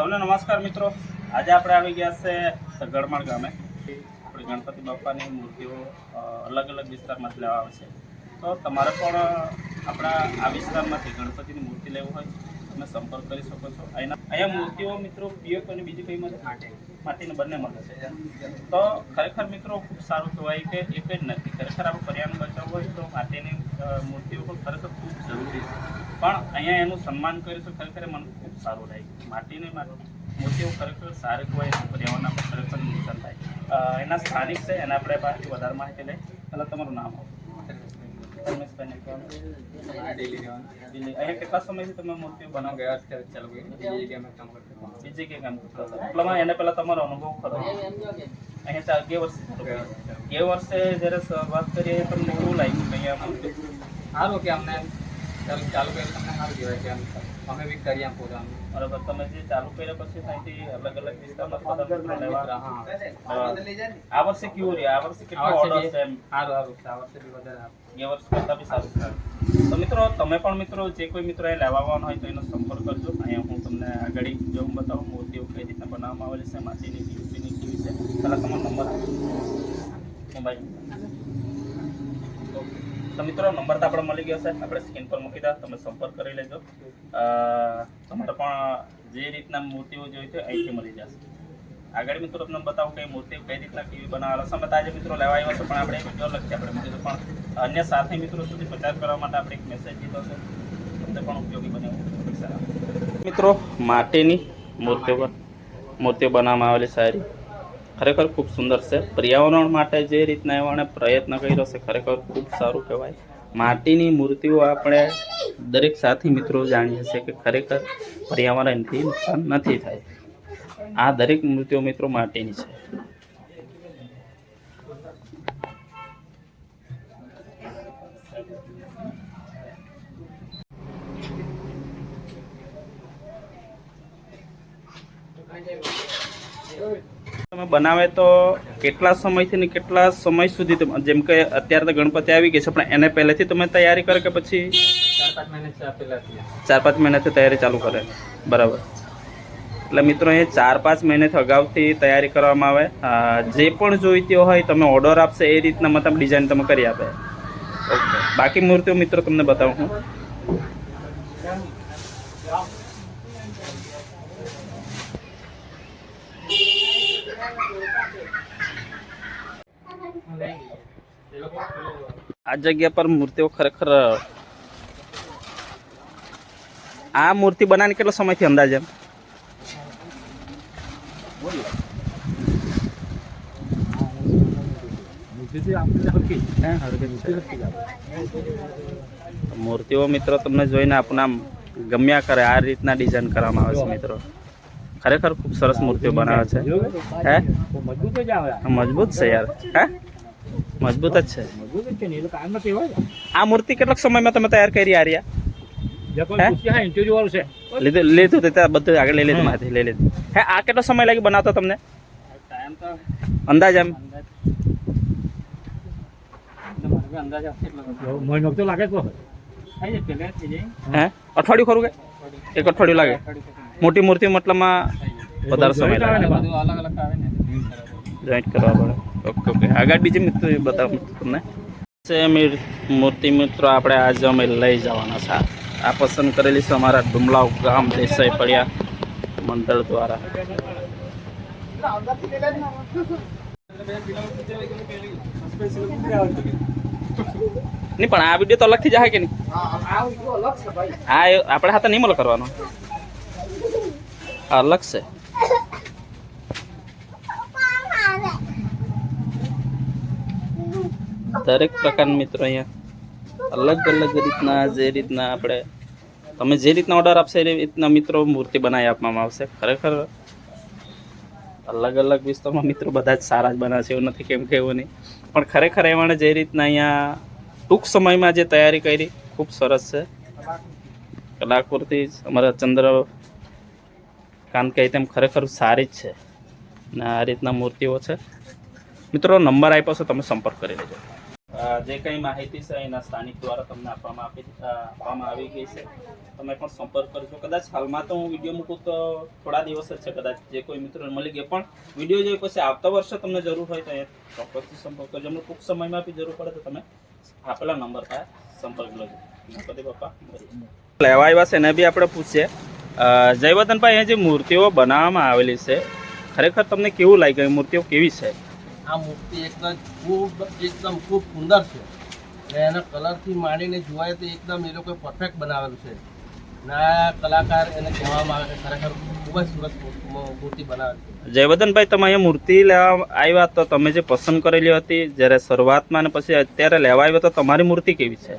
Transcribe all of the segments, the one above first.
સૌને નમસ્કાર મિત્રો. આજે આપણે આવી ગયા છે સગડમણ ગામે. આપણે ગણપતિ બાપાની મૂર્તિઓ અલગ અલગ વિસ્તારમાંથી લેવા આવે છે. તો તમારે પણ આપણા આ વિસ્તારમાંથી ગણપતિની મૂર્તિ લેવું હોય, તમે સંપર્ક કરી શકો છો. અહીંના, અહીંયા મૂર્તિઓ મિત્રો પીએફ અને બીજી કઈ મળે માટીને બંને મળે છે. તો ખરેખર મિત્રો ખૂબ સારું કહેવાય કે એક જ નથી. ખરેખર આપણે પર્યાવરણ બચાવવું હોય તો માટીની મૂર્તિઓ પણ ખરેખર ખૂબ જરૂરી છે. પણ અહીંયા એનું સન્માન કર્યું છે ખરેખર એ મને સારું રહે. માટીને મોતીઓ મૂર્તિઓ ખરેખર સારી હોય પર્યાવરણના ખરેખર નુકસાન થાય. એના સ્થાનિક છે એના આપણે પાસેથી વધારે માહિતી લઈ. પહેલાં તમારું નામ. અહીંયા કેટલા સમયથી તમે મૂર્તિઓ બનાવો? બીજે ક્યાં કામ કરતા હતા. એટલે એને પહેલાં તમારો અનુભવ ખરો. અહીંયા ચાર બે વર્ષ જ્યારે શરૂઆત કરીએ તમને કેવું લાગ્યું અહીંયા સારું કે અમને ચાલુ ચાલુ કર્યું તમને સારું કહેવાય કે આમ અમે બી કરીએ આમ પ્રોગ્રામ બરાબર તમે જે ચાલુ કર્યા પછી અહીંથી અલગ અલગ વિસ્તારમાં લેવા આ વર્ષે કેવું રહ્યું? આ વર્ષે કેટલો ઓર્ડર છે એમ? સારું સારું છે. આ વર્ષે બી વધારે એ વર્ષ કરતાં બી સારું છે. તો મિત્રો તમે પણ મિત્રો જે કોઈ મિત્રો એ લેવા આવવાનો હોય તો એનો સંપર્ક કરજો. અહીંયા હું તમને આગળ જો હું બતાવું મૂર્તિઓ કઈ રીતના બનાવવામાં આવેલી છે માટીની પીઓપીની કેવી છે. પહેલાં તમારો નંબર મોબાઈલ. તો મિત્રો, નંબર તો આપણે મળી ગયો છે. આપણે સ્ક્રીન પર મૂકી દા, તમે સંપર્ક કરી લેજો. તમારે પણ જે રીતના મૂર્તિઓ જોઈ છે, અહીંથી મળી જશે. આગળ મિત્રો, તમને બતાવું કે મૂર્તિ કઈ રીતના કેવી બનાવેલો છે. અમે આજે મિત્રો લેવા આવ્યા છે, પણ આપણે એક વીડિયો લખી આપણે મૂકી પણ અન્ય સાથે મિત્રો સુધી પ્રચાર કરવા માટે આપણે એક મેસેજ દીધો છે. તમને પણ ઉપયોગી બને એવું અપેક્ષા રાખું. મિત્રો, માટીની મૂર્તિઓ મૂર્તિઓ બનાવવામાં આવેલી સારી ખરેખર ખૂબ સુંદર છે. પર્યાવરણ માટે જે રીતના એમણે પ્રયત્ન કર્યો છે, ખરેખર ખૂબ સારું કહેવાય. માટીની મૂર્તિઓ આપણે દરેક સાથી મિત્રો જાણીએ છીએ કે ખરેખર પર્યાવરણથી નુકસાન નથી થાય. આ દરેક મૂર્તિઓ મિત્રો માટીની છે. તમે બનાવે તો કેટલા સમયથી ને કેટલા સમય સુધી જેમ કે અત્યારે તો ગણપતિ આવી ગઈ છે પણ એને પહેલેથી તમે તૈયારી કરે કે પછી ચાર પાંચ મહિનાથી તૈયારી ચાલુ કરે? બરાબર. એટલે મિત્રો એ ચાર પાંચ મહિનાથી અગાઉથી તૈયારી કરવામાં આવે. જે પણ જોઈતી હોય તમે ઓર્ડર આપશે એ રીતના મતલબ ડિઝાઇન તમે કરી આપે. ઓકે. બાકી મૂર્તિઓ મિત્રો તમને બતાવું હું. આ જગ્યા પર મૂર્તિઓ ખરેખર આ મૂર્તિ બનાવીને કેટલો સમયથી અંદાજે મૂર્તિઓ મિત્રો તમને જોઈને આપણને આમ ગમ્યા કરે આ રીતના ડિઝાઇન કરવામાં આવે છે મિત્રો. ખરેખર ખૂબ સરસ મૂર્તિઓ બનાવે છે. હે? મજબૂત છે યાર. હે? મજબૂત જ છે. મજબૂત જ છે ને એ લોકો આમ નથી આ મૂર્તિ કેટલાક સમયમાં તમે તૈયાર કરી આ રહ્યા લીધું લીધું બધું આગળ લઈ લીધું માથે લઈ લીધું. હે આ કેટલો સમય લાગી બનાવતો તમને? અંદાજ એમ? અઠવાડિયું ખરું કે? એક અઠવાડિયું લાગે. મોટી મૂર્તિ મતલબમાં વધારે સમય લાગે. બધું અલગ અલગ આવે ને. જોઈન્ટ કરવા પડે. Okay okay. આગળ બીજી મિત્રો બતાવું તમને. મીર મૂર્તિ મિત્રો, આપણે આજે અમે લઈ જવાના છે. આ પસંદ કરેલી છે અમારા ડુમલાવ ગામ દેસાઈ પડ્યા મંડળ દ્વારા. નહીં, પણ આ વીડિયો તો અલગથી જાય કે નહીં? હા આપણે હાથે નહીં મળે કરવાનો. આ અલગ છે. દરેક પ્રકારના મિત્રો અહીંયા અલગ અલગ રીતના જે રીતના આપણે તમે જે રીતના ઓર્ડર આપશે એ રીતના મિત્રો મૂર્તિ બનાવી આપવામાં આવશે. ખરેખર અલગ અલગ વિસ્તારમાં મિત્રો બધા જ સારા જ બનાવે છે, એવું નથી કેમ કે એવું નહીં. પણ ખરેખર એમણે જે રીતના અહીંયા ટૂંક સમયમાં જે તૈયારી કરી, ખૂબ સરસ છે. કલાકૃતિ અમારા ચંદ્ર કાન કહે તેમ ખરેખર સારી જ છે. અને આ રીતના મૂર્તિઓ છે. મિત્રો, નંબર આપ્યો છે, તમે સંપર્ક કરી લેજો. જે કંઈ માહિતી છે એના સ્થાનિક દ્વારા તમને આપવામાં આપી આપવામાં આવી ગઈ છે. તમે પણ સંપર્ક કરજો. કદાચ હાલમાં તો હું વીડિયો મૂકું તો થોડા દિવસ જ છે. કદાચ જે કોઈ મિત્રોને મળી ગયા. પણ વીડિયો જોઈ પછી આવતા વર્ષે તમને જરૂર હોય તો એ ચોક્કસથી સંપર્ક કરજો. અમને ટૂંક સમયમાં બી જરૂર પડે તો તમે આપેલા નંબર પર સંપર્ક લેજો ગણપતિ બાપા લેવા આવ્યા છે એને બી આપણે પૂછીએ. જયવર્ધનભાઈ, અહીંયા જે મૂર્તિઓ બનાવવામાં આવેલી છે, ખરેખર તમને કેવું લાગ્યું? મૂર્તિઓ કેવી છે? આ મૂર્તિ એકદમ ખૂબ એકદમ ખૂબ સુંદર છે. ને એના કલરથી માંડીને જોવાય તો એકદમ એ લોકોએ પરફેક્ટ બનાવેલું છે. ને કલાકાર એને કહેવામાં આવે છે, ખરેખર ખૂબ જ સરસ મૂર્તિ બનાવેલી છે. જયવર્ધનભાઈ તમે અહીંયા મૂર્તિ લેવા આવ્યા તો તમે જે પસંદ કરેલી હતી, જ્યારે શરૂઆતમાં અને પછી અત્યારે લેવા આવ્યા તો તમારી મૂર્તિ કેવી છે?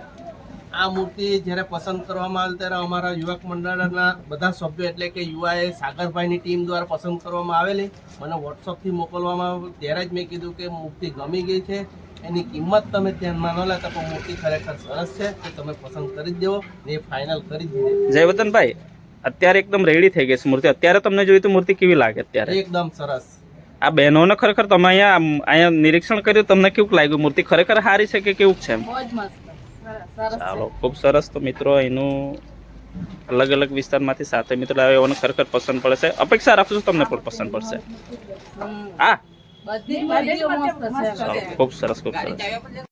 આ મૂર્તિ જ્યારે પસંદ કરવામાં આવી ત્યારે અમારા યુવક મંડળના બધા સભ્યો એટલે કે યુવાએ સાગરભાઈની ટીમ દ્વારા પસંદ કરવામાં આવેલી. મને વોટ્સઅપથી મોકલવામાં આવ્યું ત્યારે જ મેં કીધું કે મૂર્તિ ગમી ગઈ છે. એની કિંમત તમે ધ્યાનમાં ન લેતા પણ મૂર્તિ ખરેખર સરસ છે. તો તમે પસંદ કરી જ દેવો ને એ ફાઇનલ કરી જ દીધી. જયવર્ધનભાઈ અત્યારે એકદમ રેડી થઈ ગઈ છે મૂર્તિ. અત્યારે તમને જોઈ તો મૂર્તિ કેવી લાગે અત્યારે? એકદમ સરસ. આ બહેનોને ખરેખર તમે અહીંયા અહીંયા નિરીક્ષણ કર્યું તમને કેવું લાગ્યું? મૂર્તિ ખરેખર સારી છે કે કેવું છે એમ? બહુ જ મસ્ત. ચાલો ખૂબ સરસ તો મિત્રો એનું અલગ અલગ વિસ્તારમાંથી સાથે મિત્રો આવ્યા એઓને ખરેખર પસંદ પડે છે. અપેક્ષા રાખું છું તમને પણ પસંદ પડશે. હા ખૂબ સરસ ખૂબ સરસ.